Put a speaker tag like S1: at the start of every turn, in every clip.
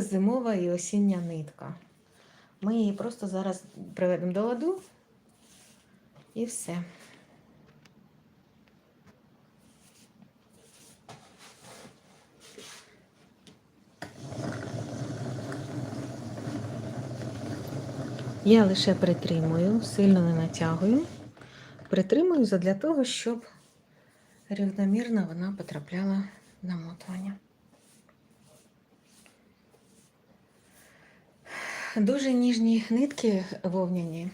S1: Зимова і осіння нитка. Ми її просто зараз приведемо до ладу і все. Я лише притримую, сильно не натягую. Притримую для того, щоб рівномірно вона потрапляла в намотування. Дуже ніжні нитки вовняні.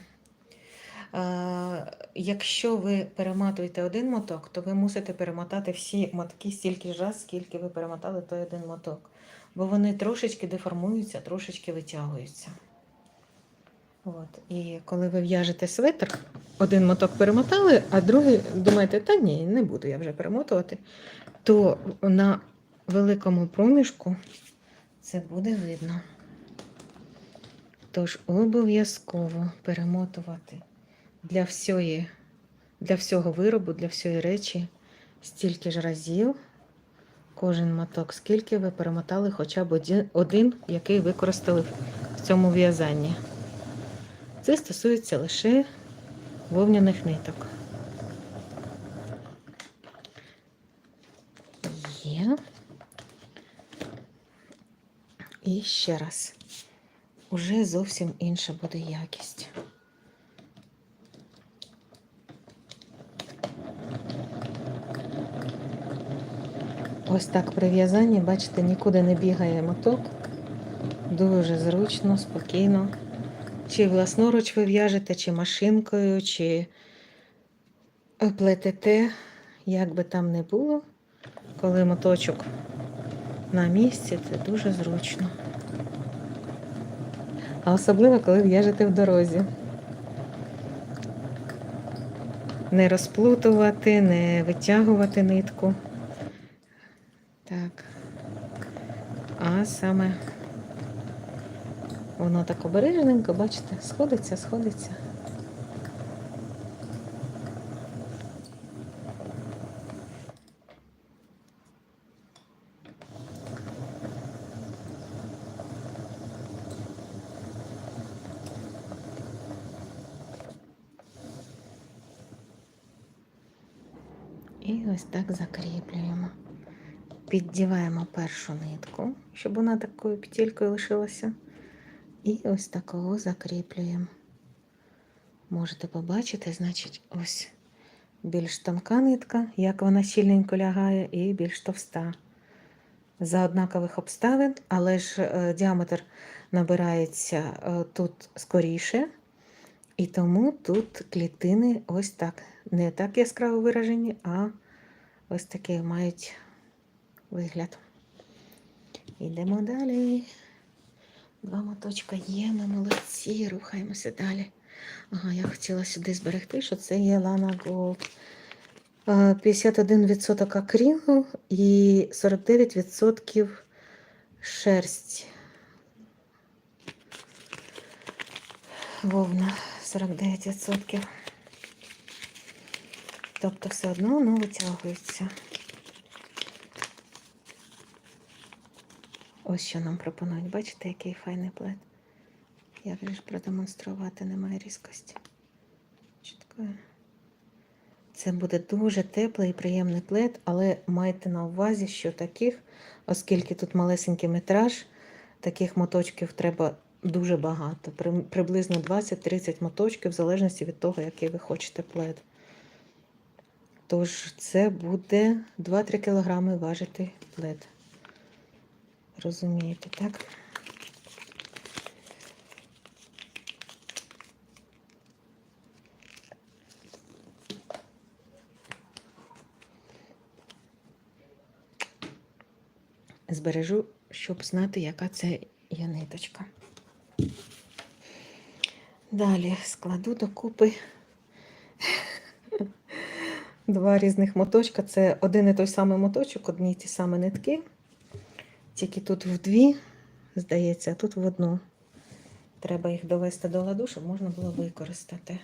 S1: Е, Якщо ви перематуєте один моток, то ви мусите перемотати всі мотки стільки ж раз, скільки ви перемотали той один моток. Бо вони трошечки деформуються, трошечки витягуються. От. І коли ви в'яжете светр, один моток перемотали, а другий думаєте, та ні, не буду я вже перемотувати, то на великому проміжку це буде видно. Тож обов'язково перемотувати для всього, для всього виробу, для всієї речі стільки ж разів кожен моток, скільки ви перемотали хоча б один, один який використали в цьому в'язанні. Це стосується лише вовняних ниток. Є. І ще раз. Уже зовсім інша буде якість. Ось так при в'язанні, бачите, нікуди не бігає моток. Дуже зручно, спокійно. Чи власноруч ви в'яжете, чи машинкою, чи плетете, як би там не було, коли моточок на місці, це дуже зручно. А особливо, коли в'яжете в дорозі. Не розплутувати, не витягувати нитку. Так. А саме воно так обережненько, бачите, сходиться, сходиться. І ось так закріплюємо. Піддіваємо першу нитку, щоб вона такою петелькою лишилася. І ось такого закріплюємо. Можете побачити, значить, ось більш тонка нитка, як вона щільненько лягає, і більш товста. За однакових обставин, але ж е, діаметр набирається е, тут скоріше, і тому тут клітини ось так. Не так яскраво виражені, а ось такі мають вигляд. Йдемо далі. Два моточка є, ми молодці, рухаємося далі. Ага, я хотіла сюди зберегти, що це є Lana Gold. Е, 51% акрилу і 49% шерсть. Вовна 49%. Тобто все одно воно витягується. Ось що нам пропонують. Бачите, який файний плед. Як же ж продемонструвати, немає різкості. Чітко. Це буде дуже теплий і приємний плед, але майте на увазі, що таких, оскільки тут малесенький метраж, таких моточків треба дуже багато. Приблизно 20-30 моточків, в залежності від того, який ви хочете плед. Тож це буде 2-3 кілограми важити плед. Розумієте, так? Збережу, щоб знати, яка це є ниточка. Далі складу докупи два різних моточка. Це один і той самий моточок, одні і ті самі нитки. Тільки тут в дві, здається, а тут в одну. Треба їх довести до ладу, щоб можна було використати.